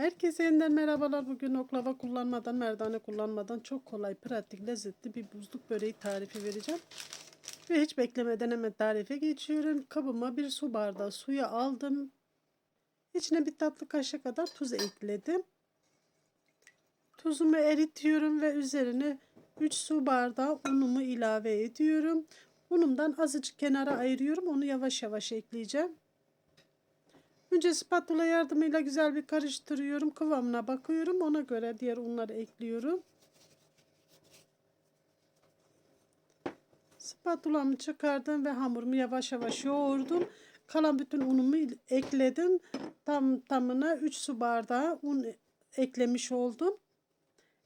Herkese yeniden merhabalar. Bugün oklava kullanmadan, merdane kullanmadan çok kolay, pratik, lezzetli bir buzluk böreği tarifi vereceğim. Ve hiç beklemeden hemen tarife geçiyorum. Kabıma bir su bardağı suyu aldım. İçine bir tatlı kaşığı kadar tuz ekledim. Tuzumu eritiyorum ve üzerine 3 su bardağı unumu ilave ediyorum. Unumdan azıcık kenara ayırıyorum. Onu yavaş yavaş ekleyeceğim. Önce spatula yardımıyla güzel bir karıştırıyorum. Kıvamına bakıyorum. Ona göre diğer unları ekliyorum. Spatulamı çıkardım ve hamurumu yavaş yavaş yoğurdum. Kalan bütün unumu ekledim. Tam tamına 3 su bardağı un eklemiş oldum.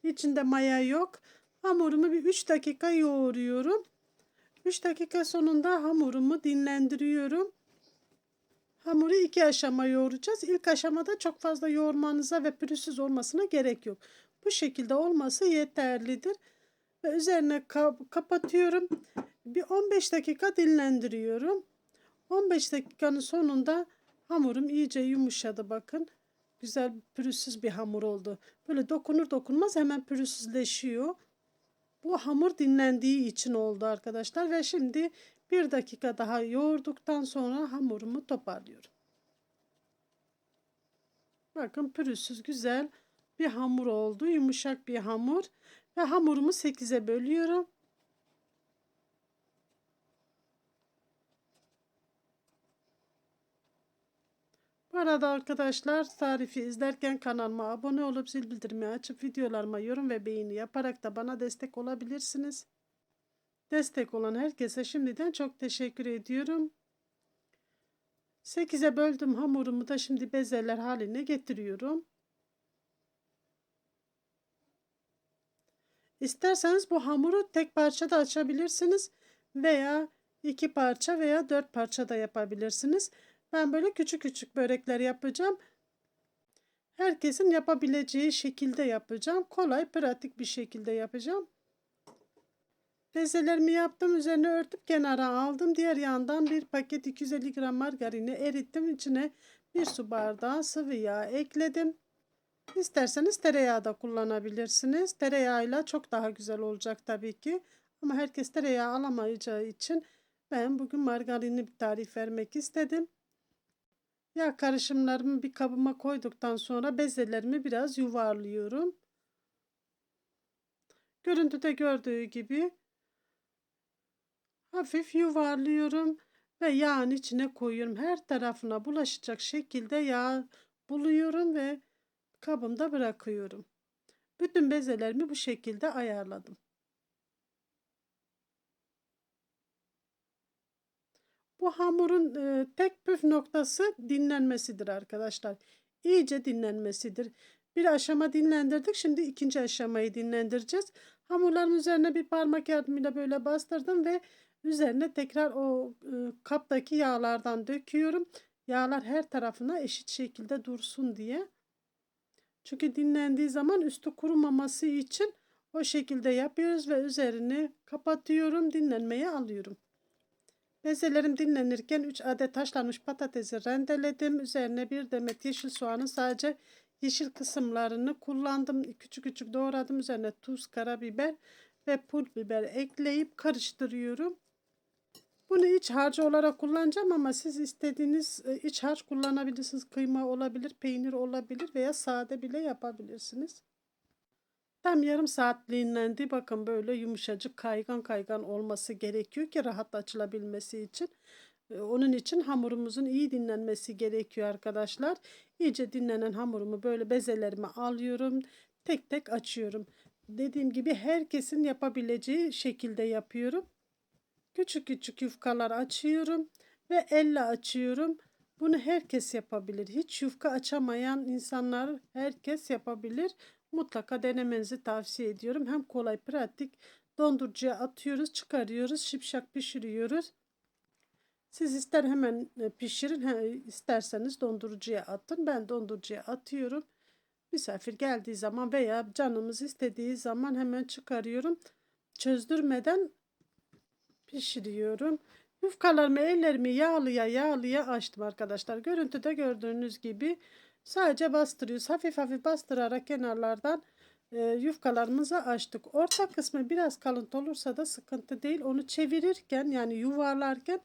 İçinde maya yok. Hamurumu bir 3 dakika yoğuruyorum. 3 dakika sonunda hamurumu dinlendiriyorum. Hamuru iki aşama yoğuracağız. İlk aşamada çok fazla yoğurmanıza ve pürüzsüz olmasına gerek yok. Bu şekilde olması yeterlidir. Ve üzerine kap kapatıyorum. Bir 15 dakika dinlendiriyorum. 15 dakikanın sonunda hamurum iyice yumuşadı bakın. Güzel pürüzsüz bir hamur oldu. Böyle dokunur dokunmaz hemen pürüzsüzleşiyor. Bu hamur dinlendiği için oldu arkadaşlar ve şimdi bir dakika daha yoğurduktan sonra hamurumu toparlıyorum. Bakın pürüzsüz güzel bir hamur oldu. Yumuşak bir hamur. Ve hamurumu 8'e bölüyorum. Bu arada arkadaşlar tarifi izlerken kanalıma abone olup zil bildirimi açıp videolarıma yorum ve beğeni yaparak da bana destek olabilirsiniz. Destek olan herkese şimdiden çok teşekkür ediyorum. 8'e böldüm hamurumu da şimdi bezeler haline getiriyorum. İsterseniz bu hamuru tek parça da açabilirsiniz veya iki parça veya dört parça da yapabilirsiniz. Ben böyle küçük küçük börekler yapacağım. Herkesin yapabileceği şekilde yapacağım. Kolay, pratik bir şekilde yapacağım. Bezelerimi yaptım. Üzerine örtüp kenara aldım. Diğer yandan bir paket 250 gram margarini erittim. İçine bir su bardağı sıvı yağ ekledim. İsterseniz tereyağı da kullanabilirsiniz. Tereyağıyla çok daha güzel olacak tabii ki. Ama herkes tereyağı alamayacağı için ben bugün margarinli bir tarif vermek istedim. Yağ karışımlarımı bir kabıma koyduktan sonra bezelerimi biraz yuvarlıyorum. Görüntüde gördüğü gibi hafif yuvarlıyorum ve yağın içine koyuyorum. Her tarafına bulaşacak şekilde yağ buluyorum ve kabımda bırakıyorum. Bütün bezelerimi bu şekilde ayarladım. Bu hamurun e, tek püf noktası dinlenmesidir arkadaşlar. İyice dinlenmesidir. Bir aşama dinlendirdik. Şimdi ikinci aşamayı dinlendireceğiz. Hamurların üzerine bir parmak yardımıyla böyle bastırdım ve üzerine tekrar o e, kaptaki yağlardan döküyorum. Yağlar her tarafına eşit şekilde dursun diye. Çünkü dinlendiği zaman üstü kurumaması için o şekilde yapıyoruz ve üzerini kapatıyorum. Dinlenmeye alıyorum. Bezelerim dinlenirken 3 adet haşlanmış patatesi rendeledim. Üzerine bir demet yeşil soğanın sadece yeşil kısımlarını kullandım. Küçük küçük doğradım. Üzerine tuz, karabiber ve pul biber ekleyip karıştırıyorum. Bunu iç harcı olarak kullanacağım ama siz istediğiniz e, iç harç kullanabilirsiniz. Kıyma olabilir, peynir olabilir veya sade bile yapabilirsiniz. Tam yarım saatliğinlendi. Bakın böyle yumuşacık kaygan kaygan olması gerekiyor ki rahat açılabilmesi için. E, onun için hamurumuzun iyi dinlenmesi gerekiyor arkadaşlar. İyice dinlenen hamurumu böyle bezelerime alıyorum. Tek tek açıyorum. Dediğim gibi herkesin yapabileceği şekilde yapıyorum. Küçük küçük yufkalar açıyorum ve elle açıyorum. Bunu herkes yapabilir. Hiç yufka açamayan insanlar herkes yapabilir. Mutlaka denemenizi tavsiye ediyorum. Hem kolay, pratik. Dondurucuya atıyoruz, çıkarıyoruz, şipşak pişiriyoruz. Siz ister hemen e, pişirin, isterseniz dondurucuya atın. Ben dondurucuya atıyorum. Misafir geldiği zaman veya canımız istediği zaman hemen çıkarıyorum. Çözdürmeden pişiriyorum. Yufkalarımı ellerimi yağlıya yağlıya açtım arkadaşlar. Görüntüde gördüğünüz gibi Sadece bastırıyoruz. Hafif hafif bastırarak kenarlardan e, yufkalarımızı açtık. Orta kısmı biraz kalıntı olursa da sıkıntı değil. Onu çevirirken yani yuvarlarken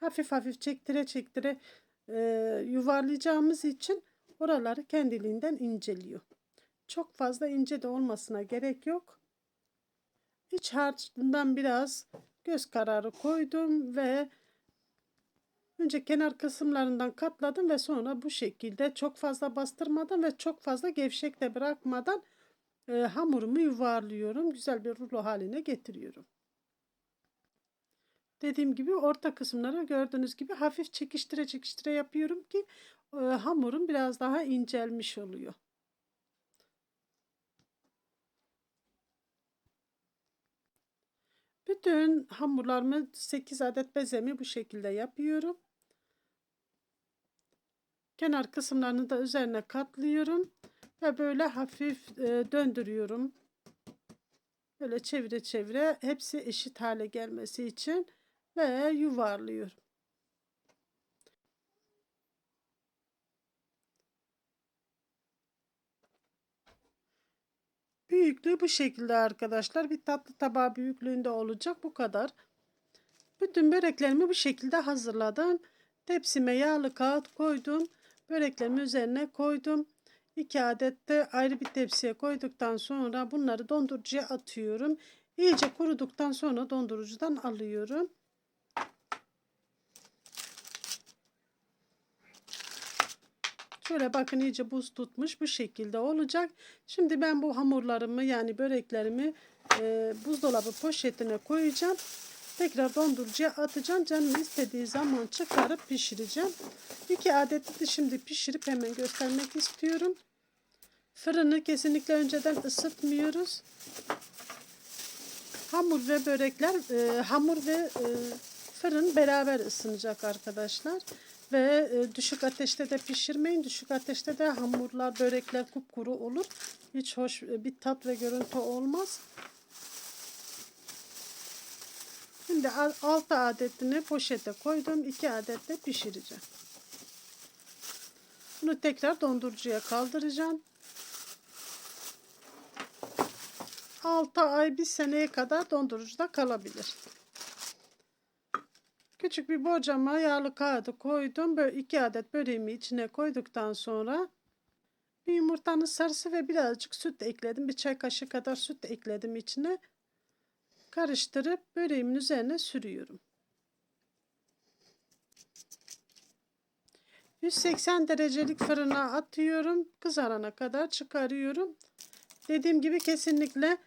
hafif hafif çektire çektire e, yuvarlayacağımız için oraları kendiliğinden inceliyor. Çok fazla ince de olmasına gerek yok. İç harcından biraz göz kararı koydum ve önce kenar kısımlarından katladım ve sonra bu şekilde çok fazla bastırmadan ve çok fazla gevşek de bırakmadan e, hamurumu yuvarlıyorum. Güzel bir rulo haline getiriyorum. Dediğim gibi orta kısımları gördüğünüz gibi hafif çekiştire çekiştire yapıyorum ki e, hamurum biraz daha incelmiş oluyor. Bütün hamurlarımı 8 adet bezemi bu şekilde yapıyorum. Kenar kısımlarını da üzerine katlıyorum ve böyle hafif e, döndürüyorum. Böyle çevire çevire hepsi eşit hale gelmesi için ve yuvarlıyorum. Büyüklüğü bu şekilde arkadaşlar. Bir tatlı tabağı büyüklüğünde olacak. Bu kadar. Bütün böreklerimi bu şekilde hazırladım. Tepsime yağlı kağıt koydum. Böreklerimi üzerine koydum. 2 adet de ayrı bir tepsiye koyduktan sonra bunları dondurucuya atıyorum. İyice kuruduktan sonra dondurucudan alıyorum. Şöyle bakın iyice buz tutmuş bu şekilde olacak. Şimdi ben bu hamurlarımı yani böreklerimi e, buzdolabı poşetine koyacağım. Tekrar dondurucuya atacağım. Canım istediği zaman çıkarıp pişireceğim. İki adeti de şimdi pişirip hemen göstermek istiyorum. Fırını kesinlikle önceden ısıtmıyoruz. Hamur ve börekler, e, hamur ve e, fırın beraber ısınacak arkadaşlar. Ve e, düşük ateşte de pişirmeyin. Düşük ateşte de hamurlar, börekler kupkuru olur. Hiç hoş e, bir tat ve görüntü olmaz. Şimdi 6 adetini poşete koydum. 2 adet de pişireceğim. Bunu tekrar dondurucuya kaldıracağım. 6 ay bir seneye kadar dondurucuda kalabilir. Küçük bir borcama yağlı kağıdı koydum. Böyle 2 adet böreğimi içine koyduktan sonra bir yumurtanın sarısı ve birazcık süt ekledim. Bir çay kaşığı kadar süt ekledim içine. Karıştırıp böreğimin üzerine sürüyorum. 180 derecelik fırına atıyorum. Kızarana kadar çıkarıyorum. Dediğim gibi kesinlikle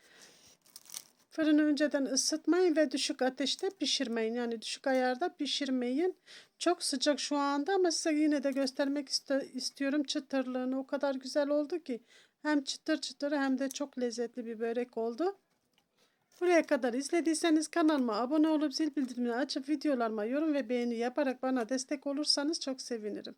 fırını önceden ısıtmayın ve düşük ateşte pişirmeyin. Yani düşük ayarda pişirmeyin. Çok sıcak şu anda ama size yine de göstermek istiyorum çıtırlığını. O kadar güzel oldu ki hem çıtır çıtır hem de çok lezzetli bir börek oldu. Buraya kadar izlediyseniz kanalıma abone olup zil bildirimini açıp videolarıma yorum ve beğeni yaparak bana destek olursanız çok sevinirim.